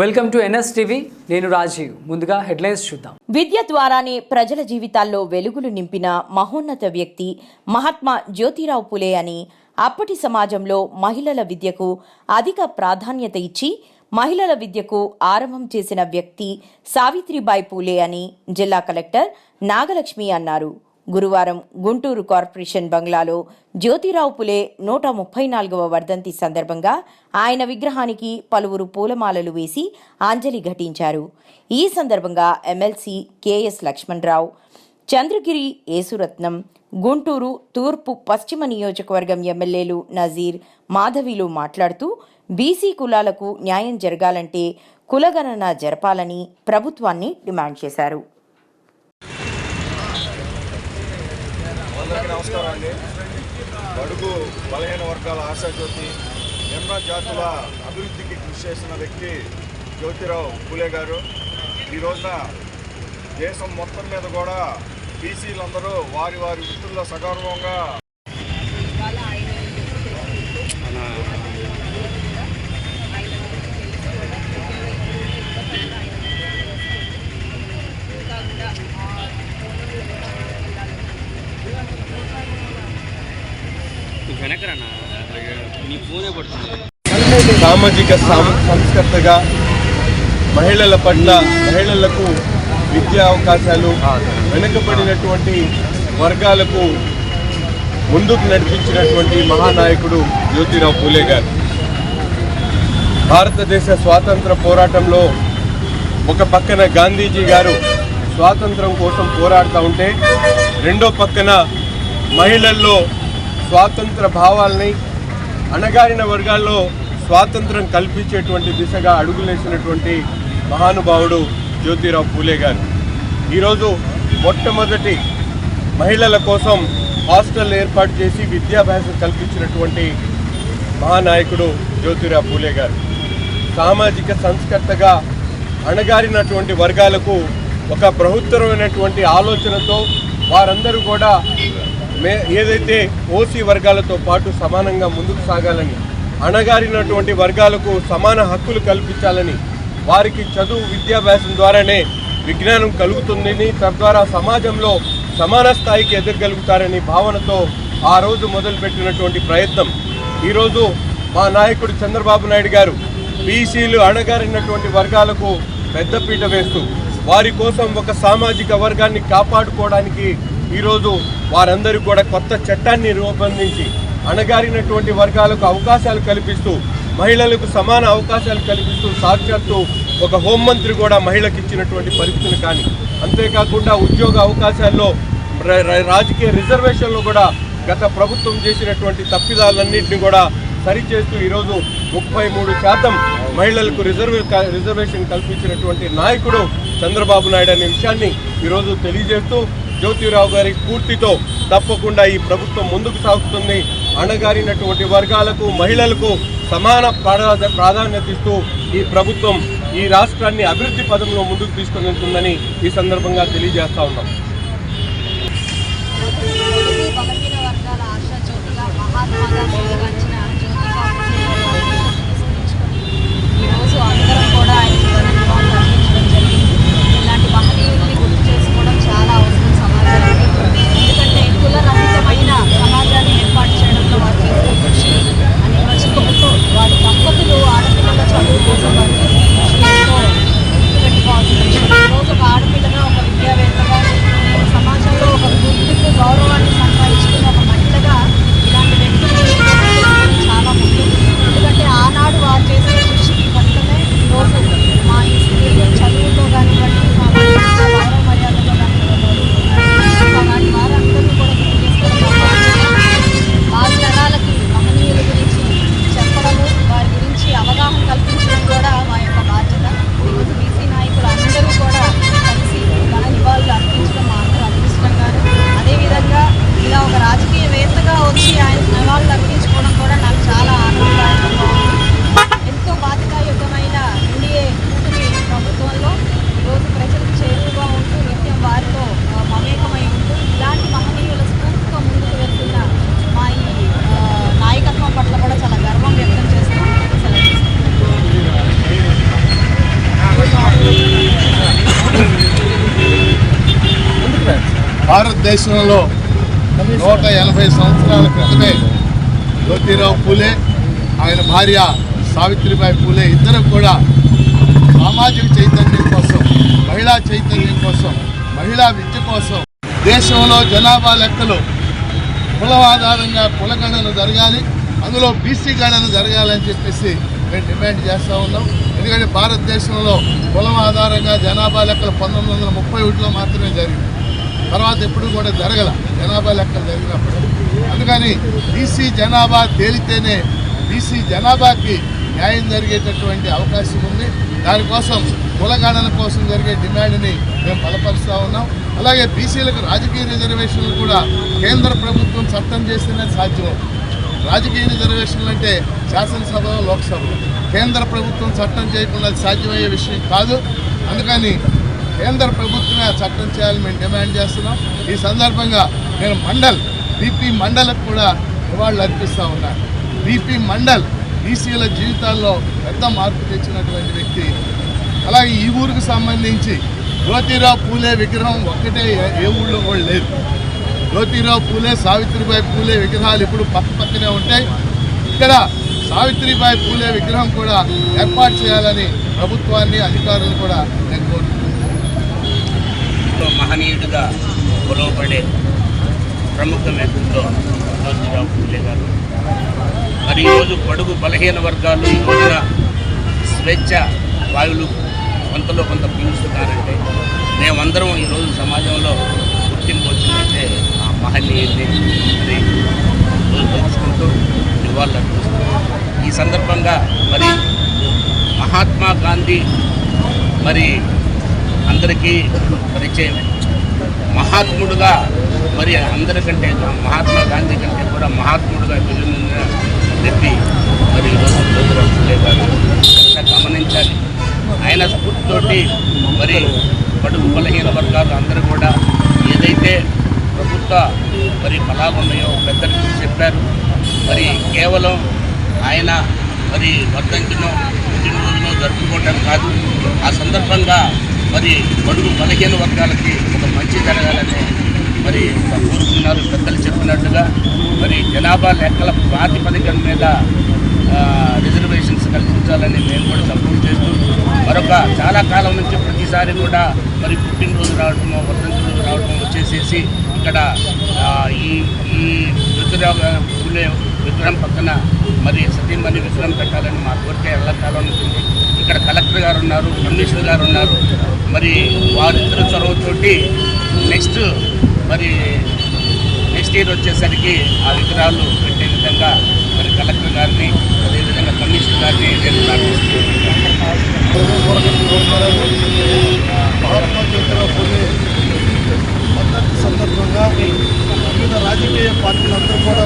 Welcome to NS TV నేను రాజీవ్. ముందుగా headlines చూద్దాం. విద్య ద్వారానే ప్రజల జీవితాల్లో వెలుగులు నింపిన మహోన్నత వ్యక్తి మహాత్మా జ్యోతిరావు పులే అని అప్పటి సమాజంలో మహిళల విద్యకు అధిక ప్రాధాన్యత ఇచ్చి మహిళల విద్యకు ఆరంభం చేసిన వ్యక్తి సావిత్రిబాయి పూలే అని జిల్లా కలెక్టర్ నాగలక్ష్మి అన్నారు. గురువారం గుంటూరు కార్పొరేషన్ బంగ్లాలో జ్యోతిరావు పులే నూట ముప్పై నాలుగవ వర్ధంతి సందర్భంగా ఆయన విగ్రహానికి పలువురు పూలమాలలు వేసి అంజలి ఘటించారు. ఈ సందర్భంగా MLC K S Lakshmana Rao Chandragiri Yesuratnam Guntur తూర్పు పశ్చిమ నియోజకవర్గం ఎమ్మెల్యేలు నజీర్ మాధవిలు మాట్లాడుతూ బీసీ కులాలకు న్యాయం జరగాలంటే కులగణన జరపాలని ప్రభుత్వాన్ని డిమాండ్ చేశారు. నమస్కారం అండి. బడుగు బలహీన వర్గాల ఆశాజ్యోతి ఎన్నో జాతుల అభివృద్ధికి కృషి చేసిన వ్యక్తి జ్యోతిరావు పూలే గారు. ఈ రోజున దేశం మొత్తం మీద కూడా బీసీలందరూ వారి వారి వృత్తుల్లో సగౌరవంగా సామాజిక సాం- సంస్కర్తగా మహిళల పట్ల మహిళలకు విద్యా అవకాశాలు వెనుకబడినటువంటి వర్గాలకు ముందుకు నడిపించినటువంటి మహానాయకుడు జ్యోతిరావు పూలే గారు. భారతదేశ స్వాతంత్ర పోరాటంలో ఒక పక్కన గాంధీజీ గారు స్వాతంత్రం కోసం పోరాడుతూ ఉంటే రెండో పక్కన మహిళల్లో స్వాతంత్ర భావాల్ని అణగారిన వర్గాల్లో స్వాతంత్రం కల్పించేటువంటి దిశగా అడుగులేసినటువంటి మహానుభావుడు జ్యోతిరావు పూలే గారు. ఈరోజు మొట్టమొదటి మహిళల కోసం హాస్టల్ ఏర్పాటు చేసి విద్యాభ్యాసం కల్పించినటువంటి మహానాయకుడు జ్యోతిరావు పూలే గారు. సామాజిక సంస్కర్తగా అణగారినటువంటి వర్గాలకు ఒక బృహత్తరమైనటువంటి ఆలోచనతో వారందరూ కూడా మే ఏదైతే ఓసీ వర్గాలతో పాటు సమానంగా ముందుకు సాగాలని అణగారినటువంటి వర్గాలకు సమాన హక్కులు కల్పించాలని వారికి చదువు విద్యాభ్యాసం ద్వారానే విజ్ఞానం కలుగుతుందని తద్వారా సమాజంలో సమాన స్థాయికి ఎదగలుగుతారని భావనతో ఆ రోజు మొదలుపెట్టినటువంటి ప్రయత్నం. ఈరోజు మా నాయకుడు చంద్రబాబు నాయుడు గారు బీసీలు అణగారినటువంటి వర్గాలకు పెద్దపీట వేస్తూ వారి కోసం ఒక సామాజిక వర్గాన్ని కాపాడుకోవడానికి ఈరోజు వారందరూ కూడా కొత్త చట్టాన్ని రూపొందించి అణగారినటువంటి వర్గాలకు అవకాశాలు కల్పిస్తూ మహిళలకు సమాన అవకాశాలు కల్పిస్తూ సాక్షాత్తు ఒక హోంమంత్రి కూడా మహిళకు ఇచ్చినటువంటి పరిస్థితులు కానీ అంతేకాకుండా ఉద్యోగ అవకాశాల్లో రాజకీయ రిజర్వేషన్లు కూడా గత ప్రభుత్వం చేసినటువంటి తప్పిదాలన్నింటినీ కూడా సరిచేస్తూ ఈరోజు ముప్పై మూడు శాతం మహిళలకు రిజర్వ్ రిజర్వేషన్ కల్పించినటువంటి నాయకుడు చంద్రబాబు నాయుడు అనే విషయాన్ని ఈరోజు తెలియజేస్తూ జ్యోతిరావు గారి స్ఫూర్తితో తప్పకుండా ఈ ప్రభుత్వం ముందుకు సాగుతుంది. అణగారినటువంటి వర్గాలకు మహిళలకు సమాన ప్రాధాన్యత ఇస్తూ ఈ ప్రభుత్వం ఈ రాష్ట్రాన్ని అభివృద్ధి పదంలో ముందుకు తీసుకుని వెళ్తుందని ఈ సందర్భంగా తెలియజేస్తా ఉన్నాం. తెలుగు వర్గాల ఆశాజ్యోతిగా మహాత్మాగా పేరుగాంచిన జ్యోతిబా ఫులే గారి ఆశీస్సులను ఈరోజు అందరం కూడా ఆయనకి ఘన నివాళులు అర్పించడం జరిగింది ఇలాంటి మహనీయుల్ని గుర్తు చేసుకోవడం చాలా అవసరం సమాజానికి ఎందుకంటే కులరహితమైన సమాజాన్ని ఏర్పాటు చేయడంలో వారు చేసిన కృషి అని మర్చిపోతూ వారి దంపతులు ఆడపిల్లల చదువు కోసం వారు చేసిన కృషి ఎంతో గుర్తుపెట్టుకోవాల్సిన విషయం ఈరోజు ఒక ఆడపిల్లగా ఒక విద్యావేత్తగా నేను సమాజంలో ఒక గుర్తింపు గౌరవాన్ని సంపాదించుకున్న ఒక మహిళగా ఇలాంటి వ్యక్తులు చాలా ముఖ్యం ఎందుకంటే ఆనాడు వారు చేసిన కృషికి ఫలితమే ఈరోజు మా ఈ స్త్రీలు చదువులో కానివ్వండి మా మహిళల గౌరవ మర్యాదలో కానివ్వండి అలాంటి వారందరూ కూడా గుర్తు చేసుకోవడం వారి తరాలకి మహనీయుల గురించి చెప్పడము వారి గురించి అవగాహన కల్పించడం కూడా మా యొక్క బాధ్యత ఈరోజు బీసీ నాయకులు అందరూ కూడా కలిసి ఘన నివాళులు అర్పించడం మా అందరూ అదృష్టం గారు అదేవిధంగా ఇలా ఒక రాజకీయవేత్తగా వచ్చి ఆయన నివాళులు అర్పించుకోవడం కూడా నాకు చాలా ఆనందదాయకంగా ఉంది ఎంతో బాధ్యతాయుతమైన ఎన్డీఏ కూటమి ప్రభుత్వంలో ఈరోజు ప్రజలకు చేరువుగా ఉంటూ నిత్యం వారితో ఆ, మమేకమై ఉంటూ ఇలాంటి మహనీయుల స్ఫూర్తితో ముందుకు వెళ్తున్న మా ఈ ఆ, నాయకత్వం పట్ల కూడా చాలా గర్వం వ్యక్తం చేస్తూ సెలవు తీసుకుంటున్నాను. భారతదేశంలో నూట ఎనభై సంవత్సరాల క్రితమే జ్యోతిరావు పూలే ఆయన భార్య సావిత్రిబాయి పూలే ఇద్దరు కూడా సామాజిక చైతన్యం కోసం మహిళా చైతన్యం కోసం మహిళా విద్య కోసం దేశంలో జనాభా లెక్కలు కులం ఆధారంగా కులగణన జరగాలి. అందులో బీసీ గణన జరగాలని చెప్పేసి మేము డిమాండ్ చేస్తూ ఉన్నాం. ఎందుకంటే భారతదేశంలో కులం ఆధారంగా జనాభా లెక్కలు పంతొమ్మిది వందల ముప్పై ఒకటిలో మాత్రమే జరిగింది తర్వాత ఎప్పుడు కూడా జరగల. జనాభా లెక్కలు జరిగినప్పుడు. అందుకని బీసీ జనాభా తేలితేనే బీసీ జనాభాకి న్యాయం జరిగేటటువంటి అవకాశం ఉంది. దానికోసం కులగణన కోసం జరిగే డిమాండ్ని మేము బలపరుస్తూ ఉన్నాం. అలాగే బీసీలకు రాజకీయ రిజర్వేషన్లు కూడా కేంద్ర ప్రభుత్వం చట్టం చేస్తేనే సాధ్యం. రాజకీయ రిజర్వేషన్లు అంటే శాసనసభ లోక్సభ కేంద్ర ప్రభుత్వం చట్టం చేయకుండా సాధ్యమయ్యే విషయం కాదు. అందుకని కేంద్ర ప్రభుత్వమే ఆ చట్టం చేయాలని మేము డిమాండ్ చేస్తున్నాం. ఈ సందర్భంగా నేను మండల్ బీపీ మండలకు కూడా నివాళులు అర్పిస్తూ ఉన్నాను బీపీ మండల్ బీసీల జీవితాల్లో పెద్ద మార్పు తెచ్చినటువంటి వ్యక్తి. అలాగే ఈ ఊరికి సంబంధించి జ్యోతిరావు పూలే విగ్రహం ఒక్కటే ఏ- ఏ ఊళ్ళో కూడా లేదు. జ్యోతిరావు పూలే సావిత్రిబాయి పూలే విగ్రహాలు ఇప్పుడు పక్క పక్కనే ఉంటాయి. ఇక్కడ సావిత్రిబాయి పూలే విగ్రహం కూడా ఏర్పాటు చేయాలని ప్రభుత్వాన్ని అధికారులు కూడా నేను కోరుతున్నాను. ఎంతో మహనీయుడిగా కొలవబడే ప్రముఖ వ్యక్తిత్వం జ్యోతిరావు పూలే గారు. మరి ఈరోజు పడుగు బలహీన వర్గాలు ఈ రోజున స్వేచ్ఛ వాయువులు కొంతలో కొంత పీలుస్తున్నారంటే మేమందరం ఈరోజు సమాజంలో గుర్తింపు వచ్చిందంటే ఆ మహనీయుల్ని మరి రోజు తలుచుకుంటూ నివాళులు ఈ సందర్భంగా మరి మహాత్మా గాంధీ మరి అందరికీ పరిచయమే. మహాత్ముడుగా మరి అందరికంటే మహాత్మా గాంధీ కంటే కూడా మహాత్ముడుగా వెలుగొందిన వ్యక్తి మరి ఈరోజు జ్యోతిరావు ఫులే గారు గమనించాలి. ఆయన స్ఫూర్తితోటి మరి బడుగు బలహీన వర్గాలు అందరూ కూడా ఏదైతే ప్రభుత్వ మరి ఫలాలు ఉన్నాయో పెద్దలు చెప్పారు. మరి కేవలం ఆయన మరి వర్ధంతినో పుట్టినరోజునో జరుపుకోవటం కాదు. ఆ సందర్భంగా మరి బడుగు బలహీన వర్గాలకి ఒక మంచి జరగాలని మరి కోరుతున్నారు. పెద్దలు చెప్పినట్టుగా మరి జనాభా లెక్కల ప్రాతిపదికన మీద రిజర్వేషన్స్ కల్పించాలని మేము కూడా సపోర్ట్ చేస్తూ మరొక చాలా కాలం నుంచి ప్రతిసారి కూడా మరి పుట్టినరోజు రావటము వసంత రోజు రావటం వచ్చేసేసి ఇక్కడ ఈ ఈ రుద్రరావు విగ్రహం పక్కన మరి సతీమణి విగ్రహం పెట్టాలని మా కోరిక ఎల్లకాలం ఉంటుంది. ఇక్కడ కలెక్టర్ గారు ఉన్నారు కమిషనర్ గారు ఉన్నారు. మరి వారిద్దరు చొరవతోటి నెక్స్ట్ మరి నెక్స్ట్ ఇయర్ వచ్చేసరికి ఆ విగ్రహాలు పెట్టే విధంగా మరి కలెక్టర్ గారిని అదేవిధంగా కమిషనర్ గారిని నేను ప్రార్థిస్తున్నాను. సందర్భంగా వివిధ రాజకీయ పార్టీలందరూ కూడా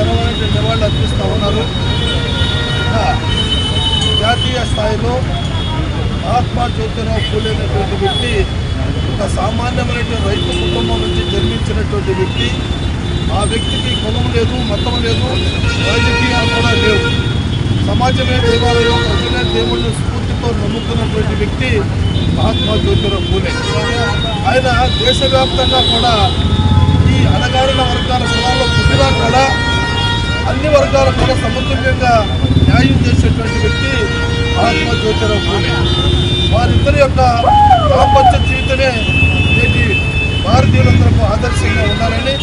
సంవత్సరం కూడా నివాళులు అర్పిస్తూ ఉన్నారు. జాతీయ స్థాయిలో మహాత్మా జ్యోతిరావు పూలే అనేటువంటి వ్యక్తి ఒక సామాన్యమైనటువంటి రైతు కుటుంబం నుంచి జన్మించినటువంటి వ్యక్తి ఆ వ్యక్తికి కులం లేదు మతం లేదు రాజకీయాలు కూడా లేవు. సమాజమే దేవాలయం ప్రజలే దేవుడిని స్ఫూర్తితో నమ్ముతున్నటువంటి వ్యక్తి మహాత్మా జ్యోతిరావు పూలే ఆయన దేశవ్యాప్తంగా కూడా ఈ అణగారిన వర్గాల కులాల్లో పుట్టినా కూడా అన్ని వర్గాల కూడా సమతుల్యంగా న్యాయం చేసేటువంటి వ్యక్తి మహాత్మా జ్యోతిరావు పూలే. వారిద్దరి యొక్క దాంపత్య జీవితమే నేటి భారతీయులందరికీ ఆదర్శంగా ఉండాలని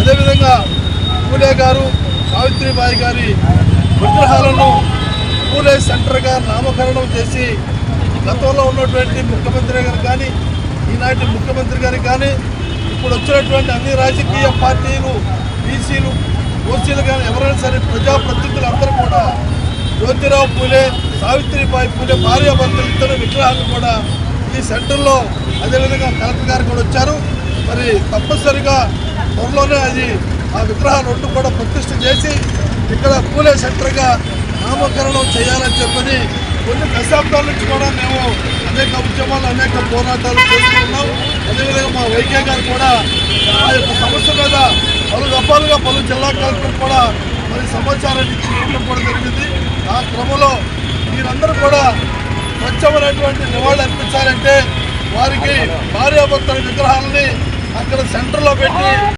అదేవిధంగా పూలే గారు సావిత్రిబాయి గారి విగ్రహాలను పూలే సెంటర్గా నామకరణం చేసి గతంలో ఉన్నటువంటి ముఖ్యమంత్రి గారు కానీ ఈనాటి ముఖ్యమంత్రి గారికి కానీ ఇప్పుడు వచ్చినటువంటి అన్ని రాజకీయ పార్టీలు బీసీలు ఓసీలు కానీ ఎవరైనా సరే ప్రజాప్రతినిధులు అందరూ కూడా జ్యోతిరావు పూలే సావిత్రిబాయి పూలే భార్యాభర్తలు ఇద్దరు విగ్రహాలు కూడా ఈ సెంటర్లో అదేవిధంగా కలెక్టర్ గారు కూడా వచ్చారు. మరి తప్పనిసరిగా త్వరలోనే అది ఆ విగ్రహాలు రెండు కూడా ప్రతిష్ట చేసి ఇక్కడ పూలే సెంటర్గా నామకరణం చేయాలని చెప్పని కొన్ని దశాబ్దాల నుంచి కూడా మేము అనేక ఉద్యమాలు అనేక పోరాటాలు చేస్తున్నాం అదేవిధంగా మా వైకే గారు కూడా ఆ యొక్క సమస్య మీద పలు రకాలుగా పలు జిల్లా కలెక్టర్ కూడా మరి సమాచారాన్ని తీసుకోవడం కూడా జరిగింది. ఆ క్రమంలో మీరందరూ కూడా స్వచ్ఛమైనటువంటి నివాళులు అర్పించాలంటే వారికి భార్యాభర్తల విగ్రహాలని అక్కడ సెంటర్లో పెట్టి